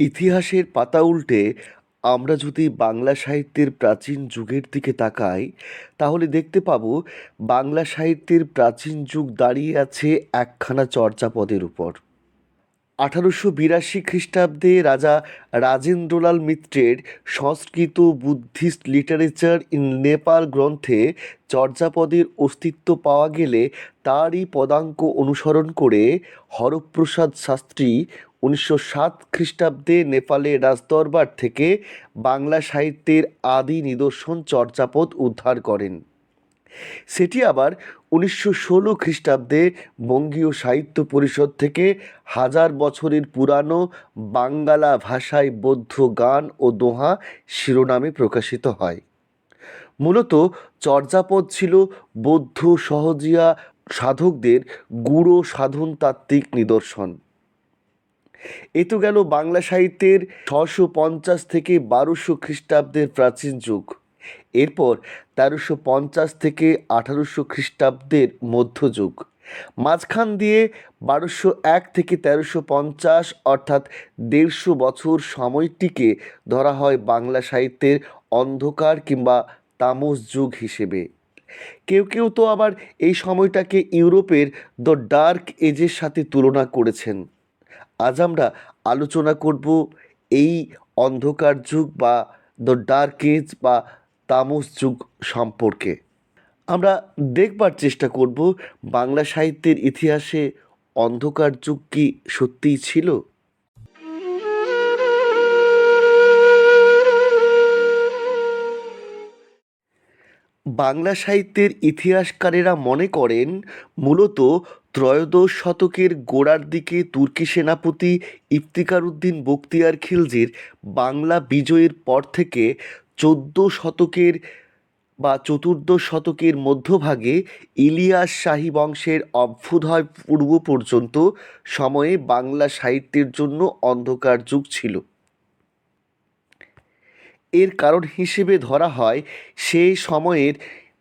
ইতিহাসের পাতা উল্টে আমরা যদি বাংলা সাহিত্যের প্রাচীন যুগের দিকে তাকাই, তাহলে দেখতে পাবো বাংলা সাহিত্যের প্রাচীন যুগ দাঁড়িয়ে আছে একখানা চর্যাপদের উপর। আঠারোশো বিরাশি খ্রিস্টাব্দে রাজা রাজেন্দ্রলাল মিত্রের Sanskrit Buddhist literature in Nepal গ্রন্থে চর্যাপদের অস্তিত্ব পাওয়া গেলে তারই পদাঙ্ক অনুসরণ করে হরপ্রসাদ শাস্ত্রী উনিশশো সাত খ্রিস্টাব্দে নেপালের রাজদরবার থেকে বাংলা সাহিত্যের আদি নিদর্শন চর্যাপদ উদ্ধার করেন। সেটি আবার উনিশশো ষোলো খ্রিস্টাব্দে বঙ্গীয় সাহিত্য পরিষদ থেকে হাজার বছরের পুরানো বাঙ্গালা ভাষায় বৌদ্ধ গান ও দোহা শিরোনামে প্রকাশিত হয়। মূলত চর্যাপদ ছিল বৌদ্ধ সহজিয়া সাধকদের গুড়ো সাধনতাত্ত্বিক নিদর্শন। এ তো গেল বাংলা সাহিত্যের ছশো পঞ্চাশ থেকে বারোশো খ্রিস্টাব্দের প্রাচীন যুগ। এরপর তেরোশো পঞ্চাশ থেকে আঠারোশো খ্রিস্টাব্দের মধ্যযুগ মাঝখান দিয়ে বারোশো এক থেকে তেরোশো পঞ্চাশ অর্থাৎ দেড়শো বছর সময়টিকে ধরা হয় বাংলা সাহিত্যের অন্ধকার কিংবা তামস যুগ হিসেবে। কেউ কেউ তো আবার এই সময়টাকে ইউরোপের দ্য ডার্ক এজের সাথে তুলনা করেছেন। আজ আমরা আলোচনা করব এই অন্ধকার যুগ বা দ্য ডার্ক এজ বা তামস যুগ সম্পর্কে। আমরা দেখবার চেষ্টা করব বাংলা সাহিত্যের ইতিহাসে অন্ধকার যুগ কি সত্যিই ছিল? বাংলা সাহিত্যের ইতিহাসকারেরা মনে করেন, মূলত ত্রয়োদশ শতকের গোড়ার দিকে তুর্কি সেনাপতি ইফতিকার উদ্দিন বখতিয়ার খিলজির বাংলা বিজয়ের পর থেকে চোদ্দ শতকের বা চতুর্দশ শতকের মধ্যভাগে ইলিয়াস শাহী বংশের অভ্যুদয় পূর্ব পর্যন্ত সময়ে বাংলা সাহিত্যের জন্য অন্ধকার যুগ ছিল। এর কারণ হিসেবে ধরা হয় সেই সময়ের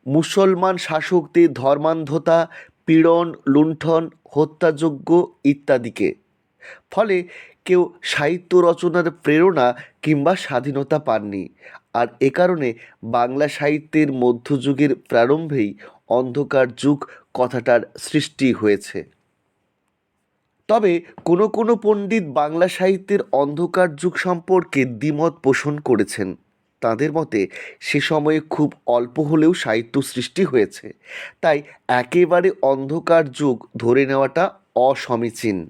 মুসলমান শাসকদের ধর্মান্ধতা পীড়ন, লুণ্ঠন, হত্যাযজ্ঞ ইত্যাদিকে। ফলে কেউ সাহিত্য রচনার প্রেরণা কিংবা স্বাধীনতা পাননি। আর এ কারণে বাংলা সাহিত্যের মধ্যযুগের প্রারম্ভেই অন্ধকার যুগ কথাটার সৃষ্টি হয়েছে। তবে কোনো কোনো পণ্ডিত বাংলা সাহিত্যের অন্ধকার যুগ সম্পর্কে দ্বিমত পোষণ করেছেন। তাদের মতে সে সময়ে খুব অল্প হলেও সাহিত্য সৃষ্টি হয়েছে। তাই একেবারে অন্ধকার যুগ ধরে নেওয়াটা অসমীচীন।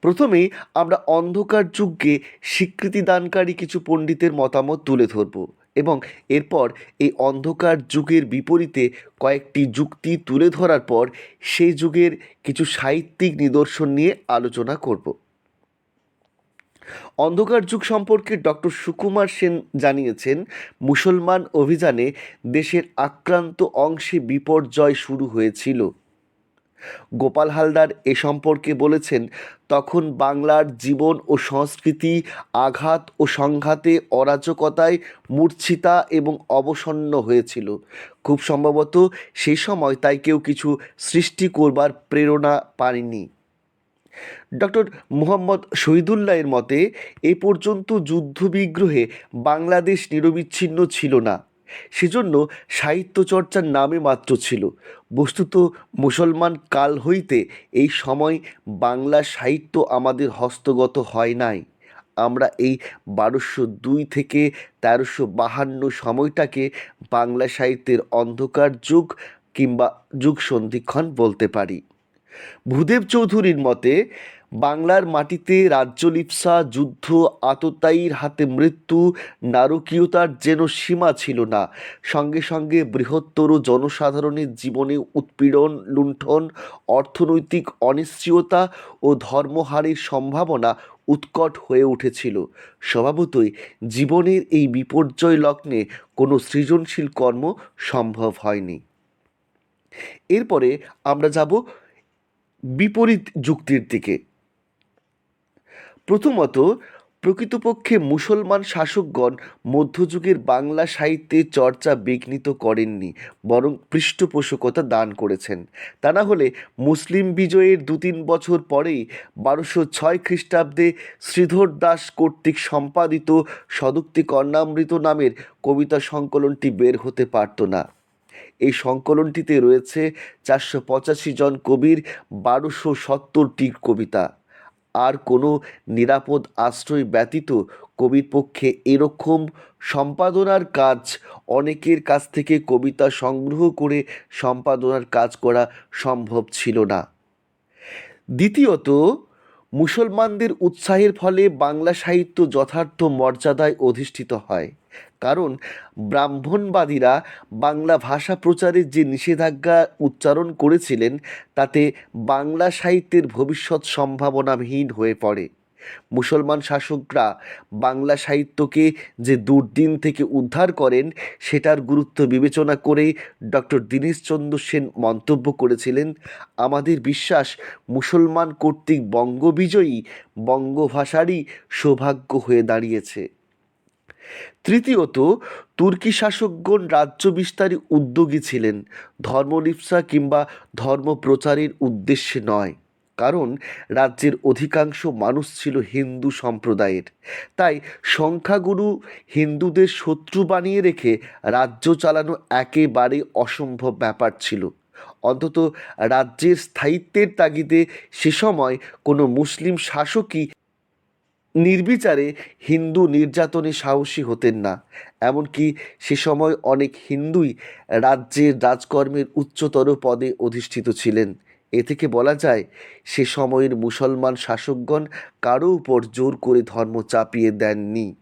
প্রথমে আমরা অন্ধকার যুগকে স্বীকৃতি দানকারী কিছু পণ্ডিতের মতামত তুলে ধরব এবং এরপর এই অন্ধকার যুগের বিপরীতে কয়েকটি যুক্তি তুলে ধরার পর সেই যুগের কিছু সাহিত্যিক নিদর্শন নিয়ে আলোচনা করব। অন্ধকার যুগ সম্পর্কে ডক্টর সুকুমার সেন জানিয়েছেন, মুসলমান অভিযানে দেশের আক্রান্ত অংশে বিপর্যয় শুরু হয়েছিল। গোপাল হালদার এ সম্পর্কে বলেছেন, তখন বাংলার জীবন ও সংস্কৃতি আঘাত ও সংঘাতে অরাজকতায় মূর্ছিতা এবং অবসন্ন হয়েছিল। খুব সম্ভবত সেই সময় তাই কেউ কিছু সৃষ্টি করবার প্রেরণা পায়নি। ডক্টর মুহাম্মদ শহীদুল্লাহের মতে, এ পর্যন্ত যুদ্ধবিগ্রহে বাংলাদেশ নিরবিচ্ছিন্ন ছিল না। সেজন্য সাহিত্য চর্চার নামে মাত্র ছিল। বস্তুত মুসলমান কাল হইতে এই সময় বাংলা সাহিত্য আমাদের হস্তগত হয় নাই। আমরা এই বারোশো দুই থেকে তেরোশো বাহান্ন সময়টাকে বাংলা সাহিত্যের অন্ধকার যুগ কিংবা যুগ সন্ধিক্ষণ বলতে পারি। ভূদেব চৌধুরীর মতে, বাংলার মাটিতে রাজ্যলিপ্সা, যুদ্ধ, আততায়ীর হাতে মৃত্যু, নারকীয়তার যেন সীমা ছিল না। সঙ্গে সঙ্গে বৃহত্তর জনসাধারণের জীবনে উৎপীড়ন, লুণ্ঠন, অর্থনৈতিক অনিশ্চয়তা ও ধর্মহারের সম্ভাবনা উৎকট হয়ে উঠেছিল। স্বভাবতই জীবনের এই বিপর্যয় লগ্নে কোনো সৃজনশীল কর্ম সম্ভব হয়নি। এরপরে আমরা যাব বিপরীত যুক্তির দিকে। প্রথমত, প্রকৃতপক্ষে মুসলমান শাসকগণ মধ্যযুগের বাংলা সাহিত্যে চর্চা বিঘ্নিত করেননি, বরং পৃষ্ঠপোষকতা দান করেছেন। তা না হলে মুসলিম বিজয়ের দু তিন বছর পরেই বারোশো ছয় খ্রিস্টাব্দে শ্রীধর দাস কর্তৃক সম্পাদিত সদুক্তি কর্ণামৃত নামের কবিতা সংকলনটি বের হতে পারত না। এই সংকলনটিতে রয়েছে চারশো পঁচাশি জন কবির, বারোশো সত্তরটি কবিতা। আর কোনো নিরাপদ আশ্রয় ব্যতীত কবির পক্ষে এরকম সম্পাদনার কাজ অনেকের কাছ থেকে কবিতা সংগ্রহ করে সম্পাদনার কাজ করা সম্ভব ছিল না। দ্বিতীয়ত, মুসলমানদের উৎসাহের ফলে বাংলা সাহিত্য যথার্থ মর্যাদায় অধিষ্ঠিত হয়। কারণ ব্রাহ্মণবাদীরা বাংলা ভাষা প্রচারের যে নিষেধাজ্ঞা উচ্চারণ করেছিলেন, তাতে বাংলা সাহিত্যের ভবিষ্যৎ সম্ভাবনাহীন হয়ে পড়ে। মুসলমান শাসকরা বাংলা সাহিত্যকে যে দুর্দিন থেকে উদ্ধার করেন, সেটার গুরুত্ব বিবেচনা করে ডক্টর দীনেশচন্দ্র সেন মন্তব্য করেছিলেন, আমাদের বিশ্বাস মুসলমান কর্তৃক বঙ্গবিজয়ী বঙ্গভাষারই সৌভাগ্য হয়ে দাঁড়িয়েছে। তৃতীয়ত, তুর্কি শাসকগণ রাজ্য বিস্তারে উদ্যোগী ছিলেন ধর্মলিপ্সা কিংবা ধর্ম প্রচারের উদ্দেশ্যে নয়। কারণ, রাজ্যের অধিকাংশ মানুষ ছিল হিন্দু সম্প্রদায়ের। তাই সংখ্যাগুরু হিন্দুদের শত্রু বানিয়ে রেখে রাজ্য চালানো একেবারে অসম্ভব ব্যাপার ছিল। অন্তত রাজ্যের স্থায়িত্বের তাগিদে সে সময় কোনো মুসলিম শাসকই নির্বিচারে হিন্দু নির্যাতনে সাহসী হতেন না। এমনকি সে সময় অনেক হিন্দুই রাজ্যের রাজকর্মের উচ্চতর পদে অধিষ্ঠিত ছিলেন। এ থেকে বলা যায়, সে সময়ের মুসলমান শাসকগণ কারও উপর জোর করে ধর্ম চাপিয়ে দেননি।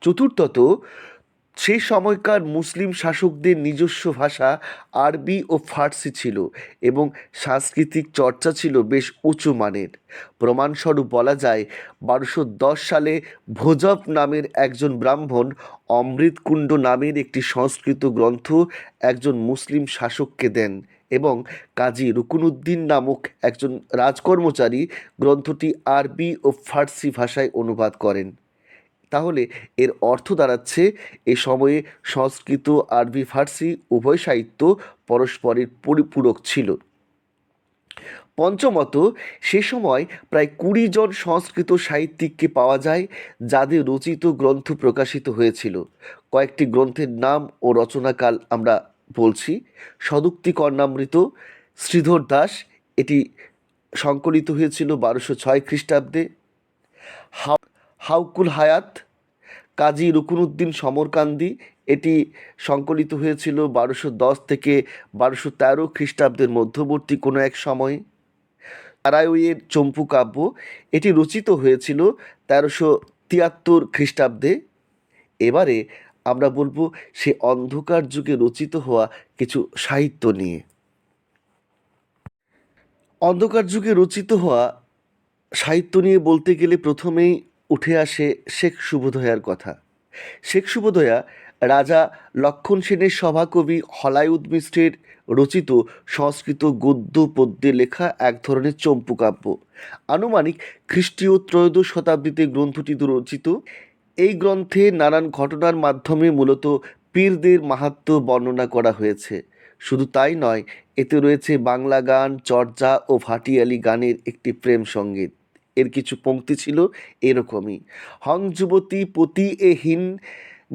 চতুর্থত সে সময়কার মুসলিম শাসকদের নিজস্ব ভাষা আরবি ও ফার্সি ছিল এবং সাংস্কৃতিক চর্চা ছিল বেশ উঁচু মানের। প্রমাণস্বরূপ বলা যায়, বারোশো দশ সালে ভোজব নামের একজন ব্রাহ্মণ অমৃতকুণ্ড নামের একটি সংস্কৃত গ্রন্থ একজন মুসলিম শাসককে দেন এবং কাজী রুকুনুদ্দিন নামক একজন রাজকর্মচারী গ্রন্থটি আরবি ও ফার্সি ভাষায় অনুবাদ করেন। তাহলে এর অর্থ দাঁড়াচ্ছে, এ সময়ে সংস্কৃত, আরবি, ফার্সি, উভয় সাহিত্য পরস্পরের পরিপূরক ছিল। পঞ্চমত, সে সময় প্রায় কুড়ি জন সংস্কৃত সাহিত্যিককে পাওয়া যায়, যাদের রচিত গ্রন্থ প্রকাশিত হয়েছিল। কয়েকটি গ্রন্থের নাম ও রচনাকাল আমরা বলছি। সদুক্তি কর্ণামৃত, শ্রীধর দাস, এটি সংকলিত হয়েছিল বারোশো ছয় খ্রিস্টাব্দে। হাউ হাউকুল হায়াত, কাজী রুকুনুদ্দিন সমরকান্দি। এটি সংকলিত হয়েছিল বারোশো দশ থেকে বারোশো তেরো খ্রিস্টাব্দের মধ্যবর্তী কোনো এক সময়ে। তারাইয়ের চম্পু কাব্য, এটি রচিত হয়েছিল তেরোশো তিয়াত্তর খ্রিস্টাব্দে। এবারে আমরা বলব সে অন্ধকার যুগে রচিত হওয়া কিছু সাহিত্য নিয়ে। অন্ধকার যুগে রচিত হওয়া সাহিত্য নিয়ে বলতে গেলে প্রথমেই উঠে আসে শেখ শুভোদয়ার কথা। শেখ শুভোদয়া রাজা লক্ষণ সেনের সভাকবি হলায়ুদ মিশ্রের রচিত সংস্কৃত গদ্য পদ্যে লেখা এক ধরনের চম্পু কাব্য। আনুমানিক খ্রিস্টীয় ত্রয়োদশ শতাব্দীতে গ্রন্থটি রচিত এই গ্রন্থে নানান ঘটনার মাধ্যমে মূলত পীরদের মাহাত্ম্য বর্ণনা করা হয়েছে। শুধু তাই নয়, এতে রয়েছে বাংলা গান চর্যা ও ভাটিয়ালি গানের একটি প্রেম সংগীত। এর কিছু পঙ্ক্তি ছিল এরকমই। হং যুবতী পতি এহীন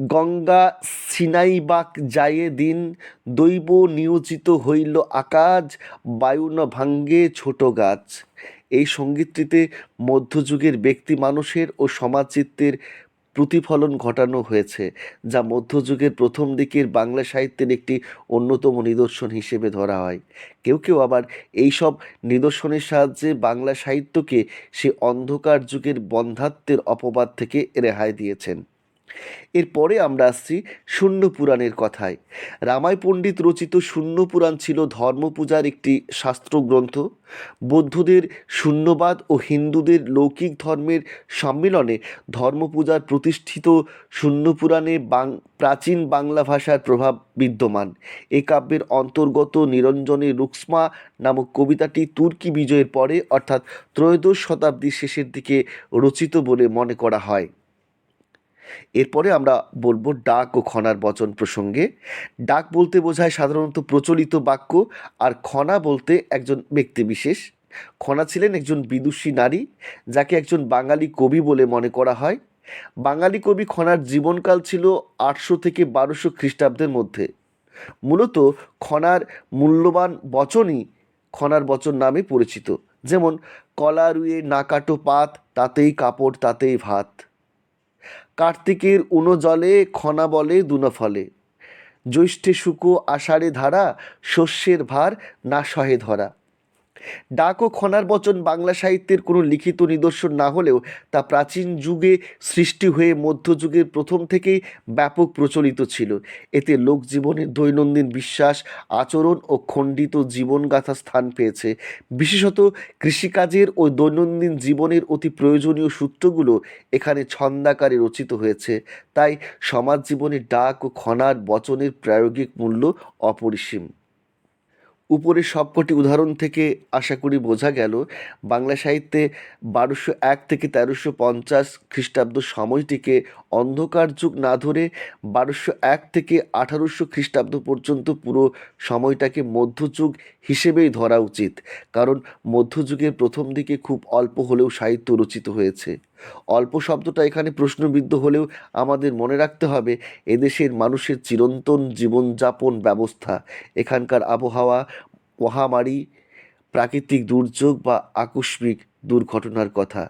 গঙ্গা সিনাইবাক যায়ে দিন, দৈব নিয়োজিত হইল আকাশ বায়ু ন ভাঙ্গে ছোট গাছ। এই সঙ্গীতটিতে মধ্যযুগের ব্যক্তি মানুষের ও সমাজচিত্রের প্রতিফলন ঘটানো হয়েছে, যা মধ্যযুগের প্রথম দিকের বাংলা সাহিত্যের একটি অন্যতম নিদর্শন হিসেবে ধরা হয়। কেউ কেউ আবার এইসব নিদর্শনের সাহায্যে বাংলা সাহিত্যকে সে অন্ধকার যুগের বন্ধাত্মের অপবাদ থেকে রেহাই দিয়েছেন। এরপরে আমরা আসছি শূন্য পুরাণের কথায়। রামায় পণ্ডিত রচিত শূন্য পুরাণ ছিল ধর্মপূজার একটি শাস্ত্রগ্রন্থ। বৌদ্ধদের শূন্যবাদ ও হিন্দুদের লৌকিক ধর্মের সম্মিলনে ধর্মপূজার প্রতিষ্ঠিত শূন্য পুরাণে বাং প্রাচীন বাংলা ভাষার প্রভাব বিদ্যমান। এ কাব্যের অন্তর্গত নিরঞ্জনের রুক্সমা নামক কবিতাটি তুর্কি বিজয়ের পরে, অর্থাৎ ত্রয়োদশ শতাব্দীর শেষের দিকে রচিত বলে মনে করা হয়। এরপরে আমরা বলব ডাক ও খনার বচন প্রসঙ্গে। ডাক বলতে বোঝায় সাধারণত প্রচলিত বাক্য, আর খনা বলতে একজন ব্যক্তিবিশেষ খনা ছিলেন একজন বিদুষী নারী, যাকে একজন বাঙালি কবি বলে মনে করা হয়। বাঙালি কবি খনার জীবনকাল ছিল আটশো থেকে বারোশো খ্রিস্টাব্দের মধ্যে। মূলত খনার মূল্যবান বচনই খনার বচন নামে পরিচিত। যেমন, কলা রুয়ে না কাটো পাত, তাতেই কাপড়, তাতেই ভাত। কার্তিকের উনো জলে খনা বলে দুনো ফলে। জ্যৈষ্ঠে শুকো আষাঢ়ে ধারা, শস্যের ভার না সহে ধরা। ডাক ও খনার বচন বাংলা সাহিত্যের কোনো লিখিত নিদর্শন না হলেও তা প্রাচীন যুগে সৃষ্টি হয়ে মধ্যযুগের প্রথম থেকেই ব্যাপক প্রচলিত ছিল। এতে লোকজীবনের দৈনন্দিন বিশ্বাস, আচরণ ও খণ্ডিত জীবনগাথা স্থান পেয়েছে। বিশেষত কৃষিকাজের ও দৈনন্দিন জীবনের অতি প্রয়োজনীয় সূত্রগুলো এখানে ছন্দাকারে রচিত হয়েছে। তাই সমাজ জীবনে ডাক ও খনার বচনের প্রায়োগিক মূল্য অপরিসীম। উপরের সবকটি উদাহরণ থেকে আশা করি বোঝা গেল, বাংলা সাহিত্যে বারোশো এক থেকে তেরোশো পঞ্চাশ খ্রিস্টাব্দ সময়টিকে অন্ধকার যুগ না ধরে বারোশো এক থেকে আঠারোশো খ্রিস্টাব্দ পর্যন্ত পুরো সময়টাকে মধ্যযুগ হিসেবেই ধরা উচিত। কারণ মধ্যযুগের প্রথম দিকে খুব অল্প হলেও সাহিত্য রচিত হয়েছে। অল্প শব্দটা এখানে প্রশ্নবিদ্ধ হলেও আমাদের মনে রাখতে হবে, এদেশের মানুষের চিরন্তন জীবনযাপন ব্যবস্থা, এখানকার আবহাওয়া, মহামারী, প্রাকৃতিক দুর্যোগ বা আকস্মিক দুর্ঘটনার কথা।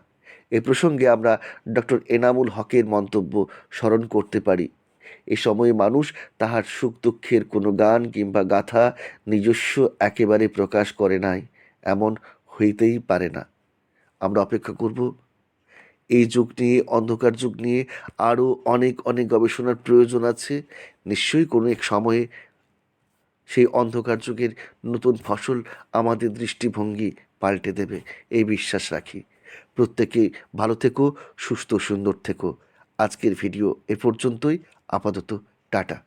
এ প্রসঙ্গে আমরা ডক্টর এনামুল হকের মন্তব্য স্মরণ করতে পারি। এ সময়ে মানুষ তাহার সুখ দুঃখের কোনো গান কিংবা গাথা নিজস্ব একেবারে প্রকাশ করে নাই, এমন হইতেই পারে না। আমরা অপেক্ষা করব এই যুগ নিয়ে, অন্ধকার যুগ নিয়ে আরও অনেক অনেক গবেষণার প্রয়োজন আছে। নিশ্চয়ই কোনো এক সময়ে সেই অন্ধকার যুগের নতুন ফসল আমাদের দৃষ্টিভঙ্গি পাল্টে দেবে, এই বিশ্বাস রাখি। প্রত্যেকে ভালো থেকো, সুস্থ সুন্দর থেকো। আজকের ভিডিও এ পর্যন্তই। আপাতত টাটা।